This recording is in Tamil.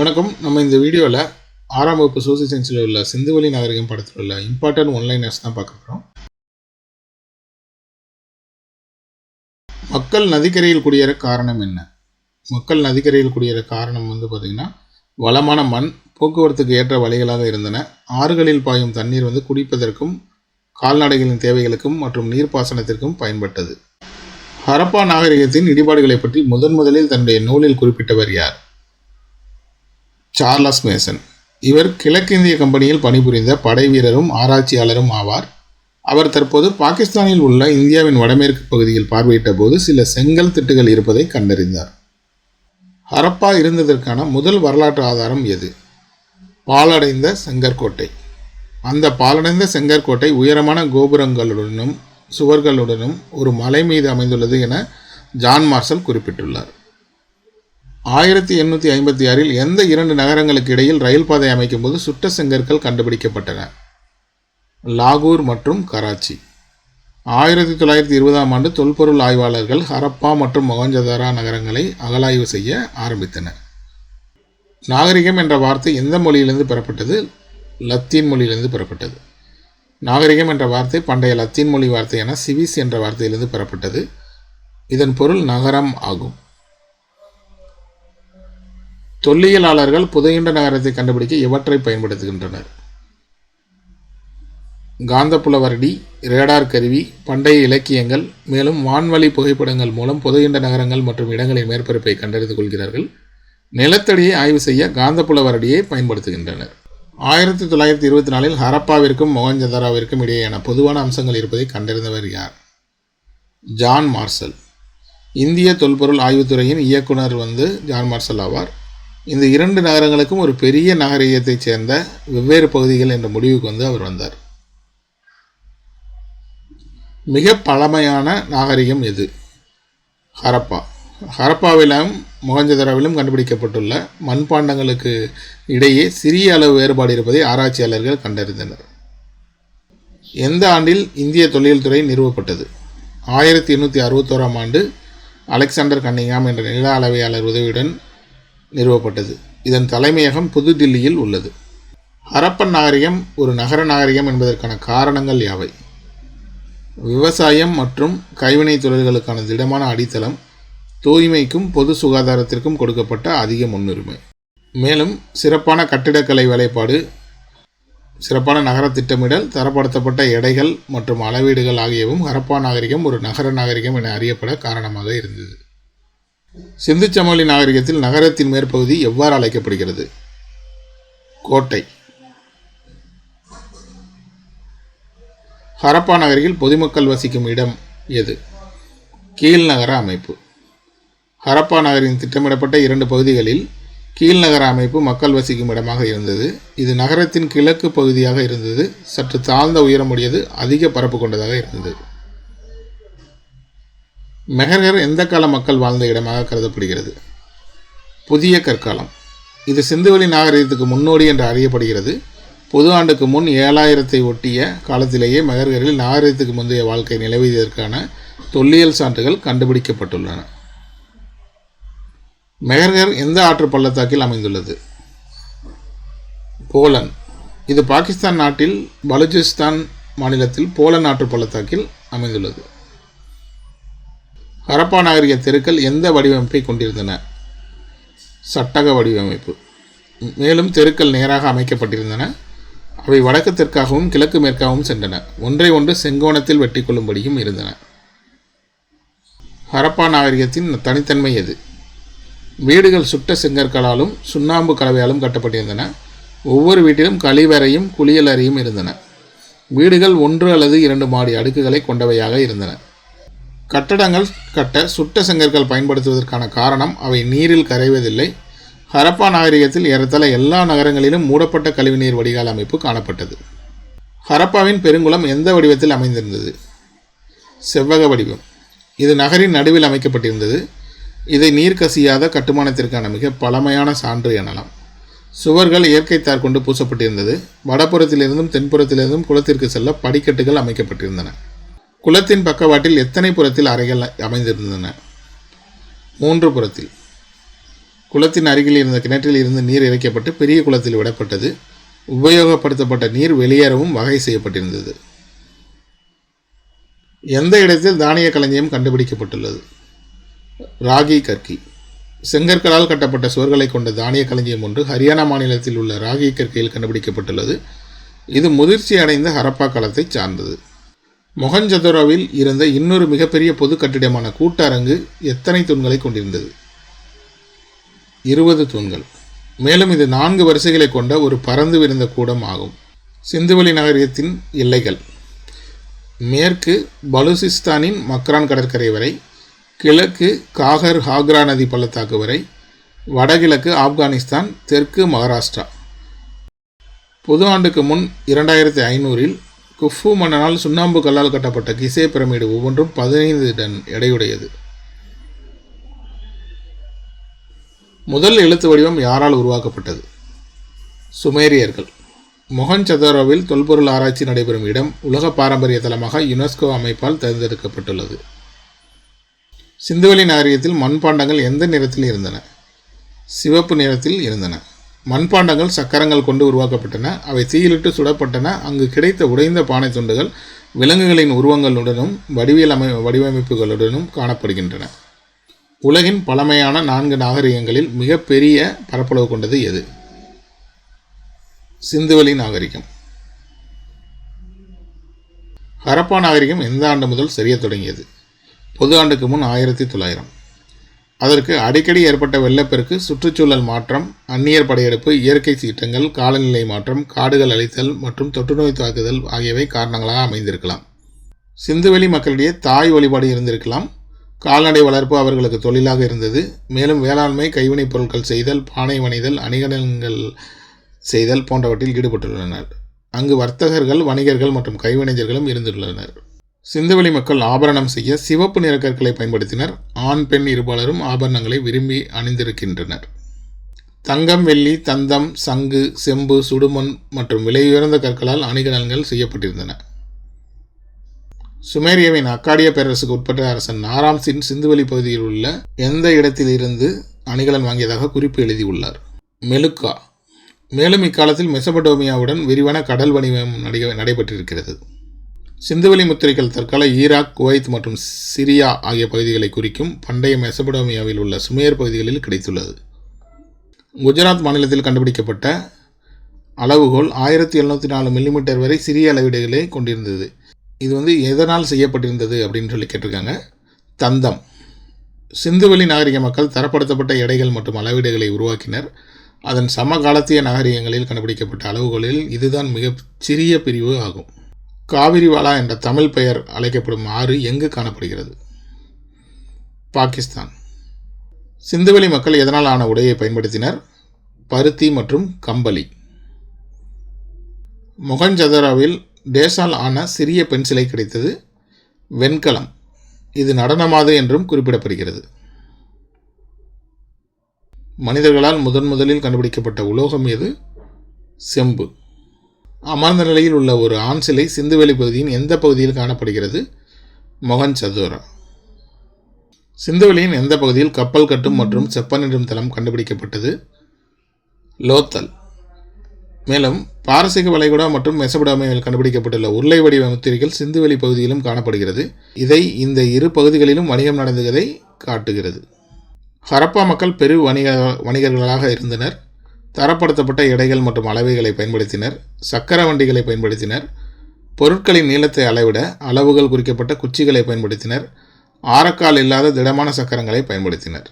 வணக்கம். நம்ம இந்த வீடியோவில் ஆறாம் வகுப்பு சோசியல் சயின்ஸில் உள்ள சிந்துவெளி நாகரிகம் படத்தில் உள்ள இம்பார்ட்டன்ட் ஒன்லைனர்ஸ் தான் பார்க்க போகிறோம் மக்கள் நதிக்கரையில் குடியேற காரணம் என்ன? மக்கள் நதிக்கரையில் குடியேற காரணம் வந்து பார்த்திங்கன்னா வளமான மண் போக்குவரத்துக்கு ஏற்ற வழிகளாக இருந்தன. ஆறுகளில் பாயும் தண்ணீர் வந்து குடிப்பதற்கும் கால்நடைகளின் தேவைகளுக்கும் மற்றும் நீர்ப்பாசனத்திற்கும் பயன்பட்டது. ஹரப்பா நாகரிகத்தின் இடிபாடுகளை பற்றி முதன் முதலில் தன்னுடைய நூலில் குறிப்பிட்டவர் யார்? Charles Masson. இவர் கிழக்கிந்திய கம்பெனியில் பணிபுரிந்த படை வீரரும் ஆராய்ச்சியாளரும் ஆவார். அவர் தற்போது பாகிஸ்தானில் உள்ள இந்தியாவின் வடமேற்கு பகுதியில் பார்வையிட்ட போது சில செங்கல் திட்டுகள் இருப்பதை கண்டறிந்தார். ஹரப்பா இருந்ததற்கான முதல் வரலாற்று ஆதாரம் எது? பாலடைந்த செங்கற்கோட்டை. அந்த பாலடைந்த செங்கற்கோட்டை உயரமான கோபுரங்களுடனும் சுவர்களுடனும் ஒரு மலை மீது அமைந்துள்ளது என ஜான் மார்சல் குறிப்பிட்டுள்ளார். ஆயிரத்தி எண்ணூற்றி ஐம்பத்தி ஆறில் எந்த இரண்டு நகரங்களுக்கு இடையில் ரயில் பாதை அமைக்கும்போது சுட்ட செங்கற்கள் கண்டுபிடிக்கப்பட்டன? லாகூர் மற்றும் கராச்சி. ஆயிரத்தி தொள்ளாயிரத்தி இருபதாம் ஆண்டு தொல்பொருள் ஆய்வாளர்கள் ஹரப்பா மற்றும் மொகஞ்சதாரா நகரங்களை அகலாய்வு செய்ய ஆரம்பித்தனர். நாகரிகம் என்ற வார்த்தை எந்த மொழியிலிருந்து பெறப்பட்டது? லத்தீன் மொழியிலிருந்து பெறப்பட்டது. நாகரிகம் என்ற வார்த்தை பண்டைய லத்தீன் மொழி வார்த்தையான சிவிஸ் என்ற வார்த்தையிலிருந்து பெறப்பட்டது. இதன் பொருள் நகரம் ஆகும். தொல்லியலாளர்கள் புதையுண்ட நகரத்தை கண்டுபிடிக்க இவற்றை பயன்படுத்துகின்றனர். காந்தப்புலவரடி ரேடார் கருவி பண்டைய இலக்கியங்கள் மேலும் வான்வழி புகைப்படங்கள் மூலம் புதையுண்ட நகரங்கள் மற்றும் இடங்களின் மேற்பரப்பை கண்டறிந்து கொள்கிறார்கள். நிலத்தடியை ஆய்வு செய்ய காந்தப்புலவரடியை பயன்படுத்துகின்றனர். ஆயிரத்தி தொள்ளாயிரத்தி இருபத்தி நாலில் ஹரப்பாவிற்கும் மொகஞ்சதாராவிற்கும் இடையேயான பொதுவான அம்சங்கள் இருப்பதை கண்டறிந்தவர் யார்? John Marshall. இந்திய தொல்பொருள் ஆய்வுத்துறையின் இயக்குனர் வந்து ஜான் மார்சல் ஆவார். இந்த இரண்டு நகரங்களுக்கும் ஒரு பெரிய நாகரிகத்தைச் சேர்ந்த வெவ்வேறு பகுதிகள் என்ற முடிவுக்கு வந்து அவர் வந்தார். மிக பழமையான நாகரிகம் எது? ஹரப்பா. ஹரப்பாவிலும் மொகஞ்சதராவிலும் கண்டுபிடிக்கப்பட்டுள்ள மண்பாண்டங்களுக்கு இடையே சிறிய அளவு வேறுபாடு இருப்பதை ஆராய்ச்சியாளர்கள் கண்டறிந்தனர். எந்த ஆண்டில் இந்திய தொழில்துறை துறை நிறுவப்பட்டது? ஆயிரத்தி எண்ணூற்றி அறுபத்தோராம் ஆண்டு அலெக்சாண்டர் கன்னிங்காம் என்ற நில அளவையாளர் உதவியுடன் நிறுவப்பட்டது. இதன் தலைமையகம் புதுதில்லியில் உள்ளது. ஹரப்பன் நாகரிகம் ஒரு நகர நாகரிகம் என்பதற்கான காரணங்கள் யாவை? விவசாயம் மற்றும் கைவினைத் தொழில்களுக்கான திடமான அடித்தளம் தூய்மைக்கும் பொது சுகாதாரத்திற்கும் கொடுக்கப்பட்ட அதிக முன்னுரிமை. மேலும் சிறப்பான கட்டிடக்கலை வேலைப்பாடு சிறப்பான நகர திட்டமிடல் தரப்படுத்தப்பட்ட எடைகள் மற்றும் அளவீடுகள் ஆகியவும் ஹரப்பா நாகரிகம் ஒரு நகர நாகரிகம் என அறியப்பட காரணமாக இருந்தது. சிந்து நாகரிகத்தில் நகரத்தின் மேற்பகுதி எவ்வாறு அழைக்கப்படுகிறது? கோட்டை. ஹரப்பா நகரில் பொதுமக்கள் வசிக்கும் இடம் எது? கீழ்நகர அமைப்பு. ஹரப்பா நகரின் திட்டமிடப்பட்ட இரண்டு பகுதிகளில் கீழ்நகர அமைப்பு மக்கள் வசிக்கும் இடமாக இருந்தது. இது நகரத்தின் கிழக்கு பகுதியாக இருந்தது. சற்று தாழ்ந்த உயரமுடையது அதிக பரப்பு கொண்டதாக இருந்தது. மெஹர்கர் எந்த கால மக்கள் வாழ்ந்த இடமாக கருதப்படுகிறது? புதிய கற்காலம். இது சிந்துவெளி நாகரிகத்துக்கு முன்னோடி என்று அறியப்படுகிறது. பொது ஆண்டுக்கு முன் ஏழாயிரத்தை ஒட்டிய காலத்திலேயே மெஹர்கரில் நாகரிகத்துக்கு முந்தைய வாழ்க்கை நிலவியதற்கான தொல்லியல் சான்றுகள் கண்டுபிடிக்கப்பட்டுள்ளன. மெஹர்கர் எந்த ஆற்று பள்ளத்தாக்கில் அமைந்துள்ளது? போலன். இது பாகிஸ்தான் நாட்டில் பலுச்சிஸ்தான் மாநிலத்தில் போலன் ஆற்று பள்ளத்தாக்கில் அமைந்துள்ளது. ஹரப்பா நாகரிக தெருக்கள் எந்த வடிவமைப்பை கொண்டிருந்தன? சட்டக வடிவமைப்பு. மேலும் தெருக்கள் நேராக அமைக்கப்பட்டிருந்தன. அவை வடக்கு தெற்காகவும் கிழக்கு மேற்காகவும் சென்றன. ஒன்றை ஒன்று செங்கோணத்தில் வெட்டி கொள்ளும்படியும் இருந்தன. ஹரப்பா நாகரிகத்தின் தனித்தன்மை எது? வீடுகள் சுட்ட செங்கற்களாலும் சுண்ணாம்பு கலவையாலும் கட்டப்பட்டிருந்தன. ஒவ்வொரு வீட்டிலும் கழிவறையும் குளியல் அறையும் இருந்தன. வீடுகள் ஒன்று அல்லது இரண்டு மாடி அடுக்குகளை கொண்டவையாக இருந்தன. கட்டடங்கள் கட்ட சுட்ட செங்கற்கள் பயன்படுத்துவதற்கான காரணம் அவை நீரில் கரைவதில்லை. ஹரப்பா நாகரிகத்தில் ஏறத்தாழ எல்லா நகரங்களிலும் மூடப்பட்ட கழிவுநீர் வடிகால் அமைப்பு காணப்பட்டது. ஹரப்பாவின் பெருங்குளம் எந்த வடிவத்தில் அமைந்திருந்தது? செவ்வக வடிவம். இது நகரின் நடுவில் அமைக்கப்பட்டிருந்தது. இதை நீர் கசியாத கட்டுமானத்திற்கான மிக பழமையான சான்று எனலாம். சுவர்கள் இயற்கை தார் கொண்டு பூசப்பட்டிருந்தது. வடபுறத்திலிருந்தும் தென்புறத்திலிருந்தும் குளத்திற்கு செல்ல படிக்கட்டுகள் அமைக்கப்பட்டிருந்தன. குளத்தின் பக்கவாட்டில் எத்தனை புறத்தில் அறைகள் அமைந்திருந்தன? மூன்று புறத்தில். குளத்தின் அருகில் இருந்த கிணற்றில் இருந்து நீர் இறைக்கப்பட்டு பெரிய குளத்தில் விடப்பட்டது. உபயோகப்படுத்தப்பட்ட நீர் வெளியேறவும் வகை செய்யப்பட்டிருந்தது. எந்த இடத்தில் தானிய களஞ்சியம் கண்டுபிடிக்கப்பட்டுள்ளது? ராகி கற்கி. செங்கற்களால் கட்டப்பட்ட சுவர்களை கொண்ட தானிய களஞ்சியம் ஒன்று ஹரியானா மாநிலத்தில் உள்ள ராகி கற்கையில் கண்டுபிடிக்கப்பட்டுள்ளது. இது முதிர்ச்சி அடைந்த ஹரப்பா காலத்தை சார்ந்தது. மொஹஞ்சதரோவில் இருந்த இன்னொரு மிகப்பெரிய பொது கட்டிடமான கூட்டரங்கு எத்தனை தூண்களை கொண்டிருந்தது? இருபது தூண்கள். மேலும் இது நான்கு வரிசைகளை கொண்ட ஒரு பறந்து விரிந்த கூடம் ஆகும். சிந்துவெளி நகரியத்தின் எல்லைகள். மேற்கு பலுசிஸ்தானின் மக்ரான் கடற்கரை வரை கிழக்கு காகர் ஹாக்ரா நதி பள்ளத்தாக்கு வரை வடகிழக்கு ஆப்கானிஸ்தான் தெற்கு மகாராஷ்டிரா. பொது ஆண்டுக்கு முன் இரண்டாயிரத்தி ஐநூறில் குஃபு மன்னனால் சுண்ணாம்பு கல்லால் கட்டப்பட்ட கிசே பிரமிடு ஒவ்வொன்றும் பதினைந்து டன் எடையுடையது. முதல் எழுத்து வடிவம் யாரால் உருவாக்கப்பட்டது? சுமேரியர்கள். மொஹஞ்சதரோவில் தொல்பொருள் ஆராய்ச்சி நடைபெறும் இடம் உலக பாரம்பரிய தலமாக யுனெஸ்கோ அமைப்பால் தேர்ந்தெடுக்கப்பட்டுள்ளது. சிந்துவெளி நாகரிகத்தில் மண்பாண்டங்கள் எந்த நிறத்தில் இருந்தன? சிவப்பு நிறத்தில் இருந்தன. மண்பாண்டங்கள் சக்கரங்கள் கொண்டு உருவாக்கப்பட்டன. அவை தீயிலிட்டு சுடப்பட்டன. அங்கு கிடைத்த உடைந்த பானை துண்டுகள் விலங்குகளின் உருவங்களுடனும் வடிவியல் அமை வடிவமைப்புகளுடனும் காணப்படுகின்றன. உலகின் பழமையான நான்கு நாகரிகங்களில் மிகப்பெரிய பரப்பளவு கொண்டது எது? சிந்துவெளி நாகரிகம். ஹரப்பா நாகரிகம் எந்த ஆண்டு முதல் சரியத் தொடங்கியது? பொது ஆண்டுக்கு முன் ஆயிரத்தி தொள்ளாயிரம். அதற்கு அடிக்கடி ஏற்பட்ட வெள்ளப்பெருக்கு சுற்றுச்சூழல் மாற்றம் அந்நியர் படையெடுப்பு இயற்கை சீற்றங்கள் காலநிலை மாற்றம் காடுகள் அழித்தல் மற்றும் தொற்றுநோய் தாக்குதல் ஆகியவை காரணங்களாக அமைந்திருக்கலாம். சிந்துவெளி மக்களிடையே தாய் வழிபாடு இருந்திருக்கலாம். கால்நடை வளர்ப்பு அவர்களுக்கு தொழிலாக இருந்தது. மேலும் வேளாண்மை கைவினைப் பொருட்கள் செய்தல் பானை வணிதல் அணிகலன்கள் செய்தல் போன்றவற்றில் ஈடுபட்டுள்ளனர். அங்கு வர்த்தகர்கள் வணிகர்கள் மற்றும் கைவினைஞர்களும் இருந்துள்ளனர். சிந்துவெளி மக்கள் ஆபரணம் செய்ய சிவப்பு நிற கற்களை பயன்படுத்தினர். ஆண் பெண் இருபாலரும் ஆபரணங்களை விரும்பி அணிந்திருக்கின்றனர். தங்கம் வெள்ளி தந்தம் சங்கு செம்பு சுடுமண் மற்றும் விலையுயர்ந்த கற்களால் அணிகலன்கள் செய்யப்பட்டிருந்தன. சுமேரியாவின் அக்காடிய பேரரசுக்கு உட்பட்ட அரசன் நாராம் சின் சிந்துவெளி பகுதியில் உள்ள எந்த இடத்திலிருந்து அணிகலன் வாங்கியதாக குறிப்பு எழுதியுள்ளார். மெலுக்கா. மேலும் இக்காலத்தில் மெசபடோமியாவுடன் விரிவான கடல் வணிகம் நடை நடைபெற்றிருக்கிறது. சிந்துவெளி முத்திரைகள் தற்கால ஈராக் குவைத் மற்றும் சிரியா ஆகிய பகுதிகளை குறிக்கும் பண்டைய மெசபடோமியாவில் உள்ள சுமேர் பகுதிகளில் கிடைத்துள்ளது. குஜராத் மாநிலத்தில் கண்டுபிடிக்கப்பட்ட அளவுகோல் ஆயிரத்தி எழுநூற்றி நாலு மில்லிமீட்டர் வரை சிறிய அளவீடுகளை கொண்டிருந்தது. இது வந்து எதனால் செய்யப்பட்டிருந்தது அப்படின்னு சொல்லி கேட்டிருக்காங்க. தந்தம். சிந்துவெளி நாகரிக மக்கள் தரப்படுத்தப்பட்ட எடைகள் மற்றும் அளவீடுகளை உருவாக்கினர். அதன் சமகாலத்திய நாகரிகங்களில் கண்டுபிடிக்கப்பட்ட அளவுகளில் இதுதான் மிக சிறிய பிரிவு ஆகும். காவிரிவாலா என்ற தமிழ் பெயர் அழைக்கப்படும் ஆறு எங்கு காணப்படுகிறது? பாகிஸ்தான். சிந்துவெளி மக்கள் எதனால் ஆன உடையை பயன்படுத்தினர்? பருத்தி மற்றும் கம்பளி. மொகஞ்சதராவில் டேசால் ஆன சிறிய பென்சிலை கிடைத்தது வெண்கலம். இது நடனமாது என்றும் குறிப்பிடப்படுகிறது. மனிதர்களால் முதன் முதலில் கண்டுபிடிக்கப்பட்ட உலோகம் எது? செம்பு. அமர்ந்த நிலையில் உள்ள ஒரு ஆண் சிலை சிந்துவெளி பகுதியின் எந்த பகுதியில் காணப்படுகிறது? மொகன் சதுரா. சிந்துவெளியின் எந்த பகுதியில் கப்பல் கட்டும் மற்றும் செப்பனிடும் தளம் கண்டுபிடிக்கப்பட்டது? லோத்தல். மேலும் பாரசீக வளைகுடா மற்றும் மெசபடாமியில் கண்டுபிடிக்கப்பட்டுள்ள உருளை வடிவ முத்திரைகள் சிந்துவெளி பகுதியிலும் காணப்படுகிறது. இதை இந்த இரு பகுதிகளிலும் வணிகம் நடந்ததை காட்டுகிறது. ஹரப்பா மக்கள் பெரு வணிக வணிகர்களாக இருந்தனர். தரப்படுத்தப்பட்ட எடைகள் மற்றும் அளவைகளை பயன்படுத்தினர் சக்கர வண்டிகளை பயன்படுத்தினர் பொருட்களின் நீளத்தை அளவிட அளவுகள் குறிக்கப்பட்ட குச்சிகளை பயன்படுத்தினர் ஆரக்கால் இல்லாத திடமான சக்கரங்களை பயன்படுத்தினர்.